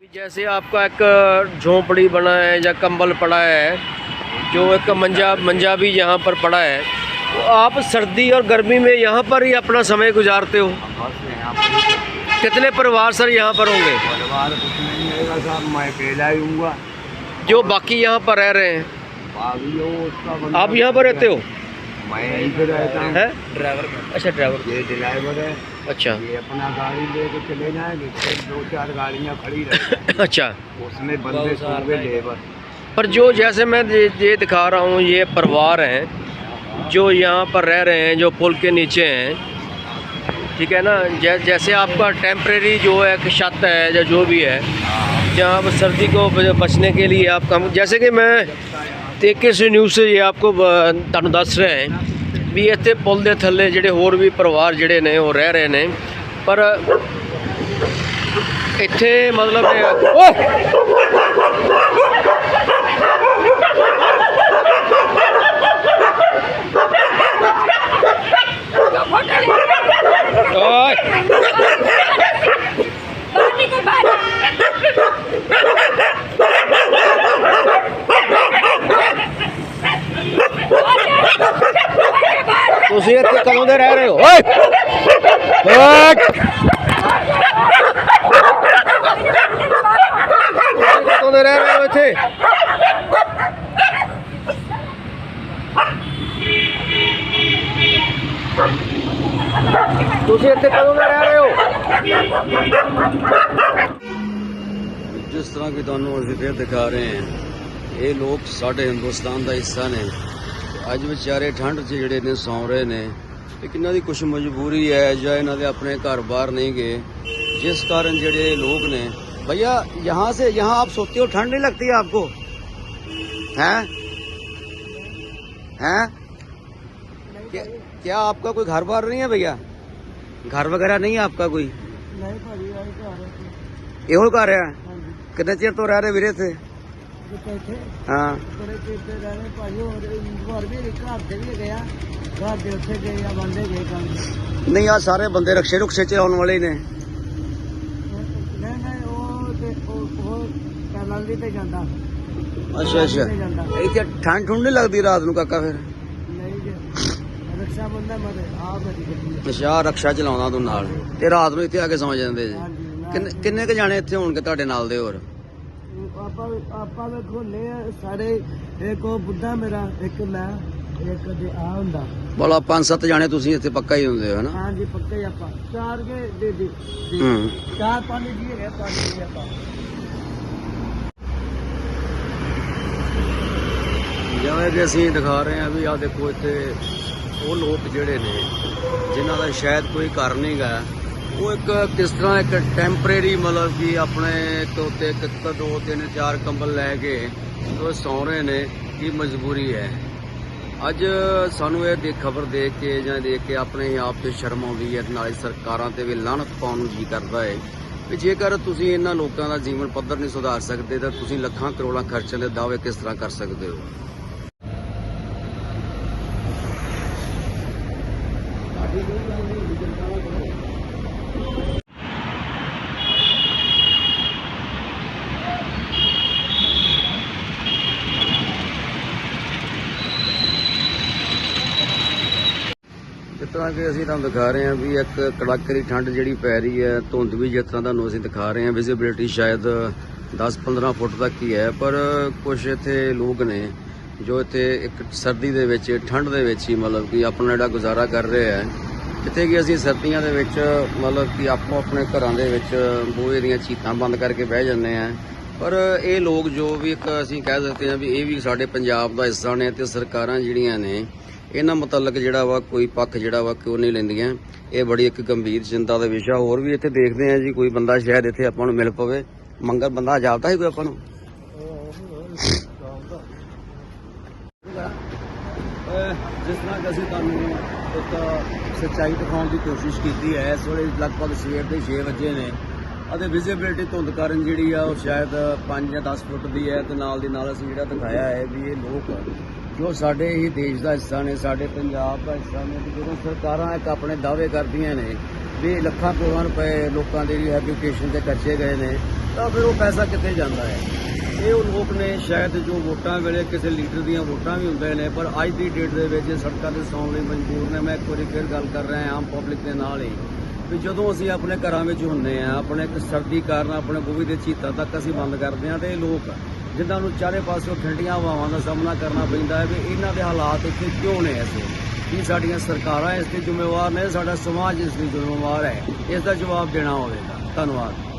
जैसे आपका एक झोंपड़ी बना है या कंबल पड़ा है जो एक मंजा मंजा भी यहाँ पर पड़ा है तो आप सर्दी और गर्मी में यहाँ पर ही अपना समय गुजारते हो? पर कितने परिवार सर यहाँ पर होंगे? परिवार कुछ नहीं रहेगा साहब मैं अकेला ही हूँगा जो बाकी यहाँ पर रह रहे हैं? हो आप यहाँ पर रहते हो? मैं यहीं पे रहता हूँ। ड्राइवर अच्छा ड्राइवर। ये ड्राइवर है। अच्छा। ये अपना गाड़ी लेके चले जाएँगे दो चार गाड़ियाँ खड़ी रहेंगी अच्छा। उसमें बंदे सारे लेबर। पर जो जैसे मैं ये दिखा रहा हूँ ये परिवार हैं जो यहाँ पर रह रहे हैं जो पुल के नीचे हैं ठीक है ना? जै, जैसे आपका टेम्प्रेरी जो है छत है या जो भी है जहाँ आप सर्दी को बचने के लिए आप कम जैसे कि मैं एक न्यूज़ से ये आपको तुम दस रहे हैं ਵੀ ਇੱਥੇ ਪੁਲ ਦੇ ਥੱਲੇ ਜਿਹੜੇ ਹੋਰ ਵੀ ਪਰਿਵਾਰ ਜਿਹੜੇ ਨੇ ਉਹ ਰਹਿ ਰਹੇ ਨੇ। ਪਰ ਇੱਥੇ ਮਤਲਬ ਤੁਸੀਂ ਇੱਥੇ ਕਦੋਂ ਦੇ ਰਹਿ ਰਹੇ ਹੋ? ਓਏ! ਕਦੋਂ ਦੇ ਰਹਿ ਰਹੇ ਹੋ ਇੱਥੇ? ਤੁਸੀਂ ਇੱਥੇ ਕਦੋਂ ਦੇ ਰਹਿ ਰਹੇ ਹੋ? ਜਿਸ ਤਰ੍ਹਾਂ ਕਿ ਤੁਹਾਨੂੰ ਅਸੀਂ ਫਿਰ ਦਿਖਾ ਰਹੇ ਹਾਂ ਇਹ ਲੋਕ ਸਾਡੇ ਹਿੰਦੁਸਤਾਨ ਦਾ ਹਿੱਸਾ ਨੇ। ਅੱਜ बेचारे ठंड 'ਚ ਜਿਹੜੇ ਨੇ ਸੌਂ ਰਹੇ ਨੇ ਲੇਕਿਨ ਇਹਨਾਂ ਦੀ ਕੁਝ ਮਜਬੂਰੀ ਹੈ ਜਾਂ ਇਹਨਾਂ ਦੇ ਆਪਣੇ ਘਰ-ਬਾਰ ਨਹੀਂ जिस कारण जड़े लोग ने भैया यहाँ से यहाँ आप सोते हो ठंड नहीं लगती आपको? हैं? हैं? क्या, क्या आपका कोई घर बार नहीं है भैया? घर वगैरह नहीं है आपका कोई? नहीं यो घर है। हाँ कितने चेर तो रह रहे वीरे थे ਵੀਰੇ ਇੱਥੇ। ਕਿੱਥੇ ਥੇ ਹਾਂ। ਬੜੇ ਚੇਤੇ ਰਹਿਣੇ ਭਾਜੀ ਹੋਰ ਘਰ ਵੀ ਘਰ ਦੇ ਵੀ ਗਏ ਆ ਘਰ ਦੇ ਉੱਥੇ ਗਏ ਆ ਬੰਦੇ ਗਏ ਕੰਮ ਨਹੀਂ ਆ ਸਾਰੇ ਬੰਦੇ ਰਕਸ਼ੇ ਰੁਕਸ਼ੇ ਚਲਾਉਣ ਵਾਲੇ ਹੀ ਨੇ। ਨਹੀਂ ਨਹੀਂ ਉਹ ਤੇ ਉਹ ਉਹ ਟਨਲ ਦੀ ਤੇ ਜਾਂਦਾ। ਅੱਛਾ ਅੱਛਾ। ਤੇ ਜਾਂਦਾ। ਇੱਥੇ ਠੰਡ ਠੁੰਡ ਨਹੀਂ ਲੱਗਦੀ ਰਾਤ ਨੂੰ ਕਾਕਾ ਫਿਰ? ਨਹੀਂ ਜੀ। ਰਕਸ਼ਾ ਬੰਦਾ ਮਰੇ ਆ ਮੇਰੀ ਗੱਡੀ ਅੱਛਾ ਆਹ ਰਕਸ਼ਾ ਚਲਾਉਣਾ ਤੂੰ ਨਾਲ। ਤੇ ਰਾਤ ਨੂੰ ਇੱਥੇ ਆ ਕੇ ਸੌਂ ਜਾਂਦੇ ਜੀ। ਕਿੰਨੇ ਕਿੰਨੇ ਕ ਜਾਣੇ ਇੱਥੇ ਹੋਣਗੇ ਤੁਹਾਡੇ ਨਾਲ ਦੇ ਹੋਰ? ਆਪਾਂ ਆਪਾਂ ਦੇ ਖੋਲੇ ਆ ਸਾਰੇ ਇੱਕ ਉਹ ਬੁੱਢਾ ਮੇਰਾ ਇੱਕ ਮੈਂ ਇੱਕ ਦੇ ਆ ਹੁੰਦਾ। ਬੋਲਾ ਪੰਜ ਸੱਤ ਜਾਣੇ ਤੁਸੀਂ ਇੱਥੇ ਪੱਕਾ ਹੀ ਹੁੰਦੇ ਹੋ ਨਾ ਹਾਂਜੀ ਪੱਕੇ ਹੀ ਆਪਾਂ। ਚਾਰ ਕੇ ਦੇ ਦੇ ਦੇ। ਹੂੰ। ਚਾਰ ਪੰਜ ਜੀ ਹੈਗੇ ਪੰਜ ਜੀ ਆਪਾਂ। ਜਿਵੇਂ ਕਿ ਅਸੀਂ ਦਿਖਾ ਰਹੇ ਹਾਂ ਵੀ ਆ ਦੇਖੋ ਇੱਥੇ ਉਹ ਲੋਕ ਜਿਹੜੇ ਨੇ ਜਿਨ੍ਹਾਂ ਦਾ ਸ਼ਾਇਦ ਕੋਈ ਘਰ ਨਹੀਂ ਗਾ ਉਹ ਇੱਕ ਕਿਸ ਤਰ੍ਹਾਂ ਇੱਕ ਟੈਂਪਰੇਰੀ ਮਤਲਬ ਕਿ ਆਪਣੇ ਤੋਂ ਇੱਕ ਦੋ ਤਿੰਨ ਚਾਰ ਕੰਬਲ ਲੈ ਕੇ ਉਹ ਸੌਂ ਰਹੇ ਨੇ, ਕੀ ਮਜਬੂਰੀ ਹੈ। ਅੱਜ ਸਾਨੂੰ ਇਹ ਦੇ ਖਬਰ ਦੇਖ ਕੇ ਜਾਂ ਦੇਖ ਕੇ ਆਪਣੇ ਆਪ ਤੇ ਸ਼ਰਮ ਆਉਂਦੀ ਹੈ ਨਾਲੇ ਸਰਕਾਰਾਂ ਤੇ ਵੀ ਲਾਹਨਤ ਪਾਉਣ ਨੂੰ ਜੀ ਕਰਦਾ ਹੈ ਵੀ ਜੇਕਰ ਤੁਸੀਂ ਇਹਨਾਂ ਲੋਕਾਂ ਦਾ ਜੀਵਨ ਪੱਧਰ ਨਹੀਂ ਸੁਧਾਰ ਸਕਦੇ ਤਾਂ ਤੁਸੀਂ ਲੱਖਾਂ ਕਰੋੜਾਂ ਖਰਚਣ ਦੇ ਦਾਅਵੇ ਕਿਸ ਤਰ੍ਹਾਂ ਕਰ ਸਕਦੇ ਹੋ? ਜਿਸ ਤਰ੍ਹਾਂ ਕਿ ਅਸੀਂ ਤੁਹਾਨੂੰ ਦਿਖਾ ਰਹੇ ਹਾਂ ਵੀ ਇੱਕ ਕੜਾਕੇ ਦੀ ਠੰਡ ਜਿਹੜੀ ਪੈ ਰਹੀ ਹੈ, ਧੁੰਦ ਵੀ ਜਿਸ ਤਰ੍ਹਾਂ ਤੁਹਾਨੂੰ ਅਸੀਂ ਦਿਖਾ ਰਹੇ ਹਾਂ ਵਿਜ਼ਿਬਿਲਿਟੀ ਸ਼ਾਇਦ 10-15 ਫੁੱਟ ਤੱਕ ਹੀ ਹੈ, ਪਰ ਕੁਝ ਇੱਥੇ ਲੋਕ ਨੇ ਜੋ ਇੱਥੇ ਇੱਕ ਸਰਦੀ ਦੇ ਵਿੱਚ, ਠੰਡ ਦੇ ਵਿੱਚ ਹੀ ਮਤਲਬ ਕਿ ਆਪਣਾ ਜਿਹੜਾ ਗੁਜ਼ਾਰਾ ਕਰ ਰਹੇ ਹੈ। ਜਿੱਥੇ ਕਿ ਅਸੀਂ ਸਰਦੀਆਂ ਦੇ ਵਿੱਚ, ਮਤਲਬ ਕਿ ਆਪੋ ਆਪਣੇ ਘਰਾਂ ਦੇ ਵਿੱਚ ਬੂਹੇ ਦੀਆਂ ਚੀਤਾਂ ਬੰਦ ਕਰਕੇ ਬਹਿ ਜਾਂਦੇ ਆ ਪਰ ਇਹ ਲੋਕ ਜੋ ਵੀ ਇੱਕ ਅਸੀਂ ਕਹਿ ਸਕਦੇ ਹਾਂ ਵੀ ਇਹ ਵੀ ਸਾਡੇ ਪੰਜਾਬ ਦਾ ਹਿੱਸਾ ਨੇ ਤੇ ਸਰਕਾਰਾਂ ਜਿਹੜੀਆਂ ਨੇ, ਇਹਨਾਂ ਮੁਤਲਕ ਜਿਹੜਾ ਵਾ ਕੋਈ ਪੱਖ ਜਿਹੜਾ ਵਾ ਕਿਉਂ ਨਹੀਂ ਲੈਂਦੀਆਂ। ਇਹ ਬੜੀ ਇੱਕ ਗੰਭੀਰ ਚਿੰਤਾ ਦਾ ਵਿਸ਼ਾ। ਹੋਰ ਵੀ ਇੱਥੇ ਦੇਖਦੇ ਆ ਜੀ, ਕੋਈ ਬੰਦਾ ਸ਼ਾਇਦ ਇੱਥੇ ਆਪਾਂ ਨੂੰ ਮਿਲ ਪਵੇ। ਮੰਗਲ ਬੰਦਾ ਜਾਪਦਾ ਹੀ ਕੋਈ ਆਪਾਂ ਨੂੰ? ਜਿਸ ਤਰ੍ਹਾਂ ਕਿ ਅਸੀਂ ਤੁਹਾਨੂੰ ਇੱਕ ਸੱਚਾਈ ਦਿਖਾਉਣ ਦੀ ਕੋਸ਼ਿਸ਼ ਕੀਤੀ ਹੈ, ਇਸ ਵੇਲੇ ਲਗਭਗ ਸਵੇਰ ਦੇ 6 ਵਜੇ ਨੇ। ਅਤੇ ਵਿਜ਼ਿਬਿਲਿਟੀ ਧੁੰਦ ਕਾਰਨ ਜਿਹੜੀ ਆ, ਉਹ ਸ਼ਾਇਦ 5 ਜਾਂ 10 ਫੁੱਟ ਦੀ ਹੈ ਤੇ ਨਾਲ ਦੀ ਨਾਲ ਅਸੀਂ ਜਿਹੜਾ ਦਿਖਾਇਆ ਹੈ ਵੀ ਇਹ ਲੋਕ ਜੋ ਸਾਡੇ ਹੀ ਦੇਸ਼ ਦਾ ਹਿੱਸਾ ਨੇ, ਸਾਡੇ ਪੰਜਾਬ ਦਾ ਹਿੱਸਾ ਨੇ, ਤੇ ਜਦੋਂ ਸਰਕਾਰਾਂ ਇੱਕ ਆਪਣੇ ਦਾਅਵੇ ਕਰਦੀਆਂ ਨੇ ਵੀ ਲੱਖਾਂ ਕਰੋੜਾਂ ਰੁਪਏ ਲੋਕਾਂ ਦੇ ਰਿਹੈਬਿਲਿਟੇਸ਼ਨ ਤੇ ਖਰਚੇ ਗਏ ਨੇ, ਤਾਂ ਫਿਰ ਉਹ ਪੈਸਾ ਕਿੱਥੇ ਜਾਂਦਾ ਹੈ? ਇਹ ਉਹ ਲੋਕ ਨੇ ਸ਼ਾਇਦ ਜੋ ਵੋਟਾਂ ਵੇਲੇ ਕਿਸੇ ਲੀਡਰ ਦੀਆਂ ਵੋਟਾਂ ਵੀ ਹੁੰਦੇ ਨੇ, ਪਰ ਅੱਜ ਦੀ ਡੇਟ ਦੇ ਵਿੱਚ ਸੜਕਾਂ ਤੇ ਸੌਣ ਲਈ ਮਜਬੂਰ ਨੇ। ਮੈਂ ਇੱਕ ਵਾਰੀ ਫਿਰ ਗੱਲ ਕਰ ਰਿਹਾ ਆਮ ਪਬਲਿਕ ਦੇ ਨਾਲ ਹੀ ਵੀ ਜਦੋਂ ਅਸੀਂ ਆਪਣੇ ਘਰਾਂ ਵਿੱਚ ਹੁੰਦੇ ਆ ਆਪਣੇ ਇੱਕ ਸਰਦੀ ਕਾਰਨ ਆਪਣੇ ਗੋਭੀ ਦੇ ਚੀਤਾ ਤੱਕ ਅਸੀਂ ਬੰਦ ਕਰਦੇ ਆ ਤੇ ਇਹ ਲੋਕ ਜਿਨ੍ਹਾਂ ਨੂੰ ਚਾਰੇ ਪਾਸਿਓਂ ਠੰਡੀਆਂ ਹਵਾਵਾਂ ਦਾ ਸਾਹਮਣਾ ਕਰਨਾ ਪੈਂਦਾ ਹੈ ਵੀ ਇਹਨਾਂ ਦੇ ਹਾਲਾਤ ਇੱਥੇ ਕਿਉਂ ਨੇ ਐਸੇ? ਕੀ ਸਾਡੀਆਂ ਸਰਕਾਰਾਂ ਇਸ ਦੇ ਜ਼ਿੰਮੇਵਾਰ ਨੇ? ਸਾਡਾ ਸਮਾਜ ਇਸ ਲਈ ਜ਼ਿੰਮੇਵਾਰ ਹੈ? ਇਸ ਦਾ ਜਵਾਬ ਦੇਣਾ ਹੋਵੇਗਾ। ਧੰਨਵਾਦ।